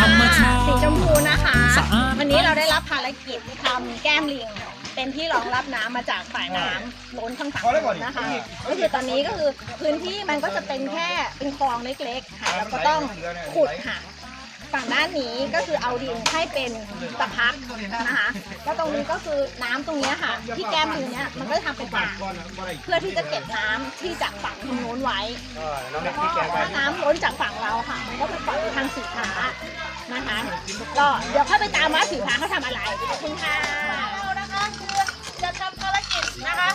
ธรรมชาติสีชมพูนะคะ สะอาดวันนี้เราได้รับภารกิจทำแก้มลิง เป็นที่รองรับน้ำมาจากฝ่ายน้ำล้นทางฝั่งนู้นนะคะ ก็คือตอนนี้ก็คือพื้นที่มันก็จะเป็นแค่เป็นคลองเล็กๆค่ะแล้วก็ต้องขุดค่ะ ฝั่งด้านนี้ก็คือเอาดินให้เป็นตะพักนะคะแล้วตรงนี้ก็คือน้ำตรงเนี้ยค่ะ ที่แก้มลิงเนี้ยมันก็จะทำเป็นอ่างเพื่อที่จะเก็บน้ำที่จากฝั่งทางโน้นไว้ แล้วก็ถ้าน้ำล้นจากฝั่งเราค่ะ มันก็ไปปล่อยไปทางสีฟ้านะคะก็เดี๋ยวค่อยไปตามว่าสีฟ้าเขาทำอะไรขอบคุณค่ะนะคะคือจะทำภารกิจนะคะ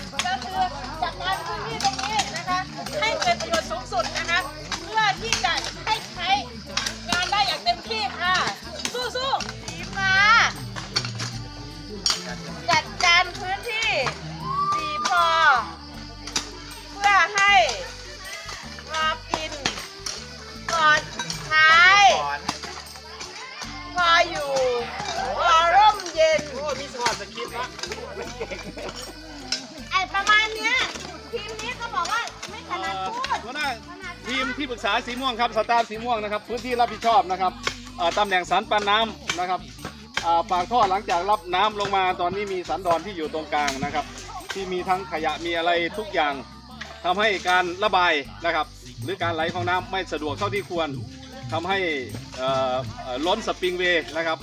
พออยู่พอร่มเย็น โอ้มีสวัสดิ์สคริปต์นะไอประมาณเนี้ยทีมนี้เขาบอกว่าไม่ถนัดพูดหัวหน้าทีมที่ปรึกษาสีม่วงครับ สตาร์สีม่วงนะครับ พื้นที่รับผิดชอบนะครับเอ่อตำแหน่งสันปันน้ำนะครับอ่าปากท่อหลังจากรับน้ำลงมาตอนนี้มีสันดอนที่อยู่ตรงกลางนะครับ ที่มีทั้งขยะมีอะไรทุกอย่างทำให้การระบายนะครับ หรือการไหลของน้ำไม่สะดวกเท่าที่ควร ทำให้เอ่อเอ่อล้นสปริงเวย์นะครับ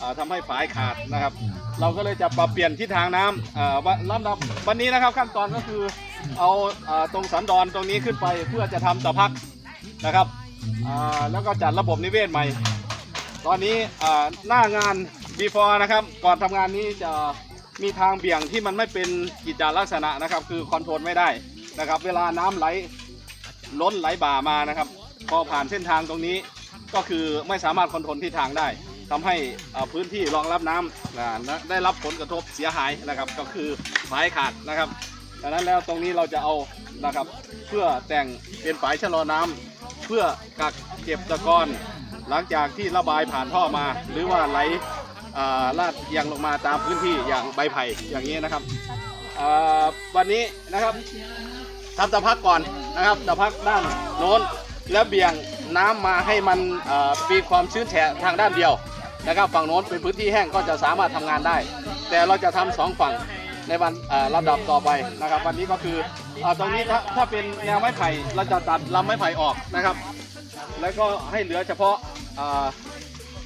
อ่าทำให้ฝายขาดนะครับ เราก็เลยจะปรับเปลี่ยนทิศทางน้ำอ่าวันลำดับวันนี้นะครับขั้นตอนก็คือเอาอ่าตรงสันดอนตรงนี้ขึ้นไปเพื่อจะทำตะพักนะครับอ่าแล้วก็จัดระบบนิเวศใหม่ ตอนนี้อ่าหน้างาน before นะครับ ก่อนทำงานนี้จะมีทางเบี่ยงที่มันไม่เป็นกิจจาลักษณะนะครับ คือคอนโทรลไม่ได้นะครับ เวลาน้ำไหลล้นไหลบ่ามานะครับ พอผ่านเส้นทางตรงนี้ก็คือไม่สามารถคอนโทรลทิศทางได้ทำให้พื้นที่รองรับน้ำอ่าได้รับผลกระทบเสียหายนะครับ ก็คือฝายขาดนะครับดังนั้นแล้วตรงนี้เราจะเอานะครับเพื่อแต่งเป็นฝายชะลอน้ำเพื่อกักเก็บตะกอนหลังจากที่ระบายผ่านท่อมา หรือว่าไหลาลาดยังลงมาตามพื้นที่อย่างใบไผ่อย่างนี้นะครับวันนี้นะครับทำตะพักก่อนนะครับตะพักด้านโน้น แล้วเบี่ยงน้ำมาให้มันมีความชื้นแฉะทางด้านเดียวนะครับฝั่งโน้นเป็นพื้นที่แห้งก็จะสามารถทำงานได้ แต่เราจะทำสองฝั่งในวันเอ่อลำดับต่อไปนะครับ วันนี้ก็คืออตรงนี้ถ้าถ้าเป็นแนวไม้ไผ่เราจะตัดลำไม้ไผ่ออกนะครับ แล้วก็ให้เหลือเฉพาะา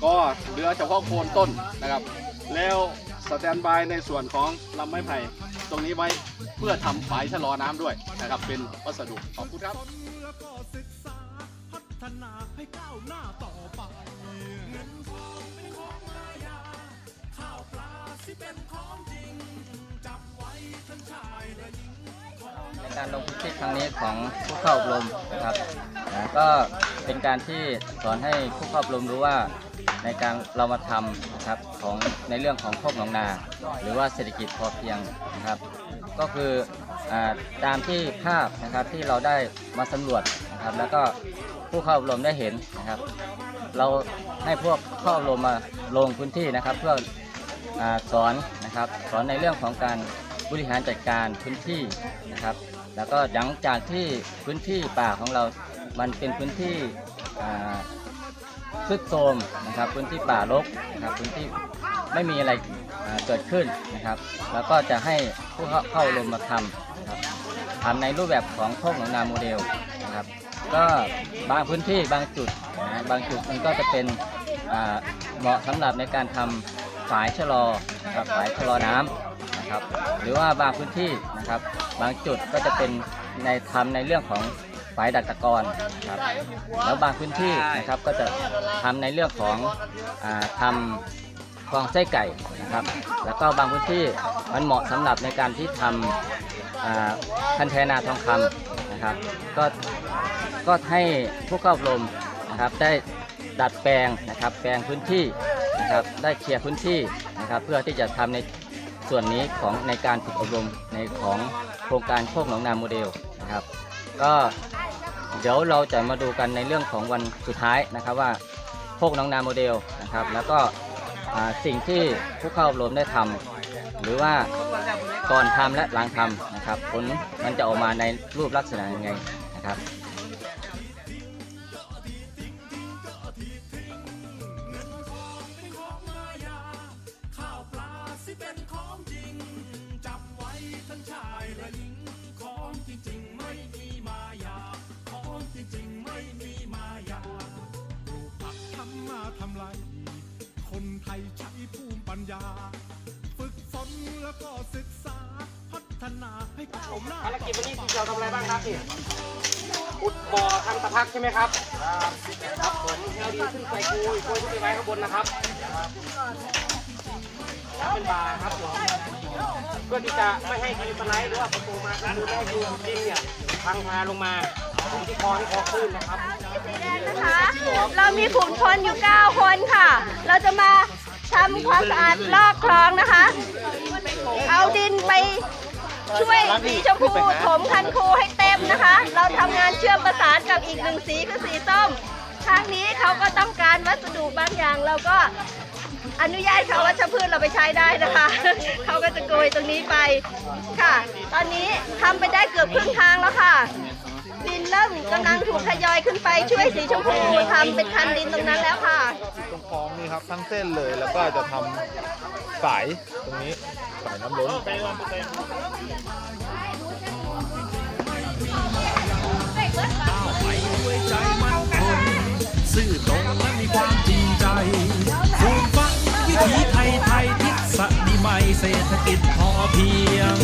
ก็เหลือเฉพาะโคนต้นนะครับ แล้วสแตนบายในส่วนของลำไม้ไผ่ตรงนี้ไว้เพื่อทำฝายชะลอน้ำด้วยนะครับเป็นวัสดุขอบคุณครับ ฒนาให้ก้าวหน้าต่อไป เงินทองเป็นของมายา ข้าวปลาสิเป็นของจริงจำไว้ทั้งชายและหญิงในการลงพื้นที่ครั้งนี้ของผู้เข้าอบรมนะครับอ่าก็เป็นการที่สอนให้ผู้เข้าอบรมรู้ว่าในการเรามาทำนะครับของในเรื่องของโคกหนองนา หรือว่าเศรษฐกิจพอเพียงนะครับ ก็คือ ตามที่ภาพนะครับที่เราได้มาสำรวจนะครับแล้วก็ผู้เข้าอบรมได้เห็นนะครับ เราให้พวกเข้าอบรมมาลงพื้นที่นะครับ เพื่ออสอนนะครับสอนในเรื่องของการบริหารจัดการพื้นที่นะครับ แล้วก็หลังจากที่พื้นที่ป่าของเรา มันเป็นพื้นที่อ่าทรุดโทรมนะครับ พื้นที่ป่ารกนะครับพื้นที่ไม่มีอะไร เกิดขึ้นนะครับ แล้วก็จะให้ผู้เข้าขาลงมาทำนะครับทำในรูปแบบของโคกหนองนาโมเดลนะครับ ก็บางพื้นที่บางจุดนะบางจุดมันก็จะเป็นเหมาะสำหรับในการทำฝายชะลอนะครับฝายชะลอน้ำนะครับ หรือว่าบางพื้นที่นะครับ บางจุดก็จะเป็นในทำในเรื่องของฝายดักตะกอนครับแล้วบางพื้นที่นะครับก็จะทำในเรื่องของอาทำ คลองไส้ไก่นะครับ แล้วก็บางพื้นที่มันเหมาะสำหรับในการที่ทำคันเทนาทองคำนะครับ ก็ก็ให้ผู้เข้าอบรมนะครับได้ดัดแปลงนะครับแปลงพื้นที่นะครับได้เคลียร์พื้นที่นะครับ เพื่อที่จะทำในส่วนนี้ของในการฝึกอบรมในของโครงการโคกหนองนาโมเดลนะครับ ก็เดี๋ยวเราจะมาดูกันในเรื่องของวันสุดท้ายนะครับว่าโคกหนองนาโมเดลนะครับ แล้วก็ สิ่งที่ผู้เข้าอบรมได้ทำหรือว่าก่อนทำและหลังทำนะครับผลมันจะออกมาในรูปลักษณะยังไงนะครับ ญญา ฝึกฝนแล้วก็ศึกษาพัฒนาให้ก้าวหน้าภารกิจวันนี้เราทำอะไรบ้างครับพี่ขุดบ่อทำตะพักใช่ไหมครับ ครับผมเอาดินขึ้นไปคุยคุยขึ้นไปไว้ข้างบนนะครับเป็นบาร์ครับผมเพื่อที่จะไม่ให้ดินสไลด์หรือว่าประตูมาก็คือไม่ให้ดินดินเนี่ยพังมาลงมาที่คอที่คอคลื่นนะครับนะคะ เรามีฝูงชนอยู่ 9 คนค่ะ เราจะมา ทำความสะอาดลอกคลองนะคะ เอาดินไปช่วยสีชมพูถมคันคูให้เต็มนะคะ เราทำงานเชื่อมประสานกับอีกหนึ่งสีคือสีส้มทางนี้เขาก็ต้องการวัสดุบางอย่างเราก็อนุญาตเขาว่าชพืชเราไปใช้ได้นะคะ เขาก็จะโกยตรงนี้ไปค่ะ ตอนนี้ทำไปได้เกือบครึ่งทางแล้วค่ะ เริ่มกำลังถูกทยอยขึ้นไปช่วยสีชมพูทำเป็นคันดินตรงนั้นแล้วค่ะ ตรงคลองนี่ครับทั้งเส้นเลยแล้วก็จะทำสายตรงนี้สายน้ำล้นด้วยใจมั่นคงซื่อตรงและมีความจริงใจปลูกฝังวิถีไทยไทยทิศดีใหม่เศรษฐกิจพอเพียง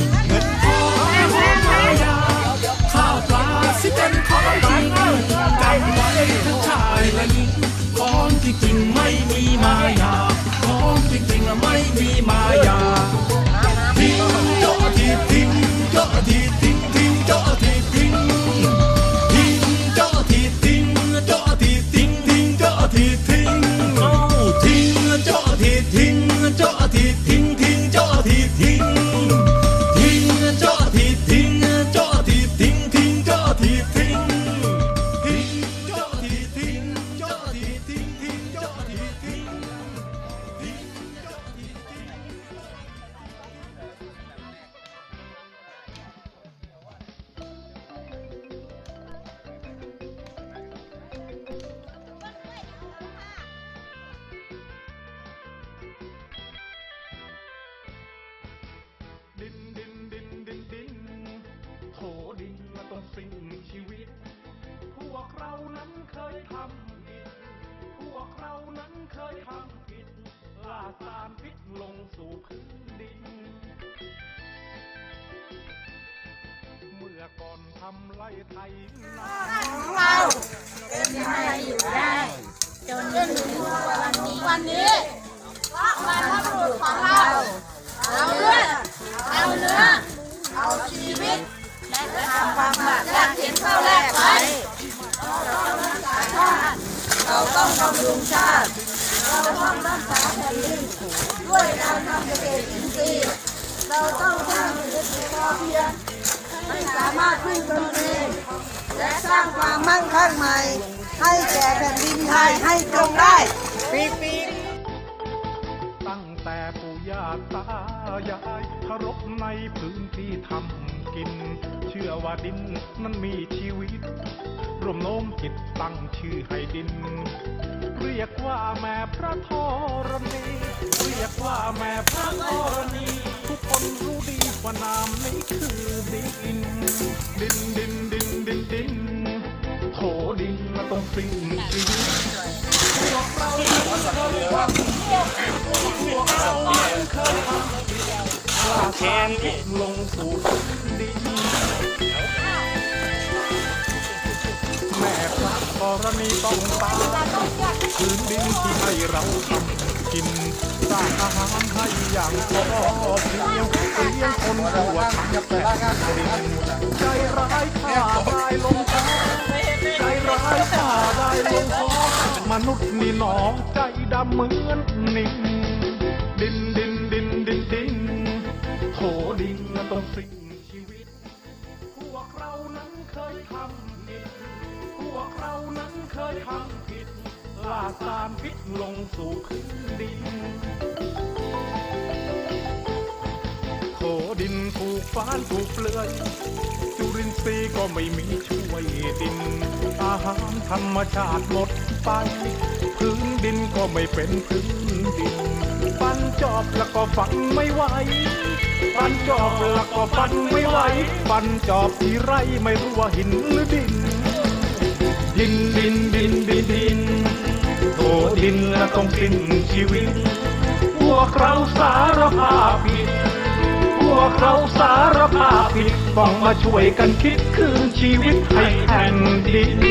ที่จริงไม่มีมายาของจริงๆละไม่มีมายาทิ้งเจาะทีทิ้งเจาะทีทิ้งทิ้งเจาะทีทิ้ง โถดินและต้องสิ่งชีวิต พวกเรานั้นเคยทำผิด พวกเรานั้นเคยทำผิดล่าสารพิษลงสู่พื้นดิน เมื่อก่อนทำไร่ไทยนาวัน เราต้องสร้างเศรษฐกิจพอเพียงให้สามารถพึ่งตนเองและสร้างความมั่งคั่งใหม่ ให้แก่แผ่นดินไทยให้จงได้ตั้งแต่ปู่ย่าตายายเคารพในพื้นที่ทำกิน เชื่อว่าดินนั้นมีชีวิตรวมโน้มจิตตั้งชื่อให้ดิน เรียกว่าแม่พระธรณี เรียกว่าแม่พระธรณีทุ คนรู้ดีว่านามนี้คือดิน ดินดินดินดินดินโถดินและต้องสิ่งชีวิตพวกเราเคยทำพวกเราเคยทำว่าแคนลงสู่ดินแม่พระกรณีต้องตายพื้นดินที่ให้เราทำ กินสร้างอาหารให้อย่างพอเพียงเลี้ยงคนทั่วทั้งแผ่นดินใจร้ายฆ่าได้ลงคอใจร้ายฆ่าได้ลงคอมนุษย์นี่หนอใจดำเหมือนนิ่งดินดินดินดินดินโถดินต้องสิ่งชีวิต พวกเรานั้นเคยทำผิดพวกเรานั้นเคยทำผิด ลาสารพิษลงสู่พื้นดินโถดินถูกฟ้านถูกเปลือยจุลินทรีย์ก็ไม่มีช่วยดิน อาหารธรรมชาติหมดไป พื้นดินก็ไม่เป็นพื้นดินปันจอบแล้วก็ฝังไม่ไหวปันจอบแล้วก็ฟันไม่ไหวปันจอบที่ไรไม่รู้ว่าหินหรือดิน ดินดินดินดินดิน โถดินละต้องสิ้นชีวิต พวกเราสารภาพผิด พวกเราสารภาพผิด ต้องมาช่วยกันคิดคืนชีวิตให้แผ่นดิน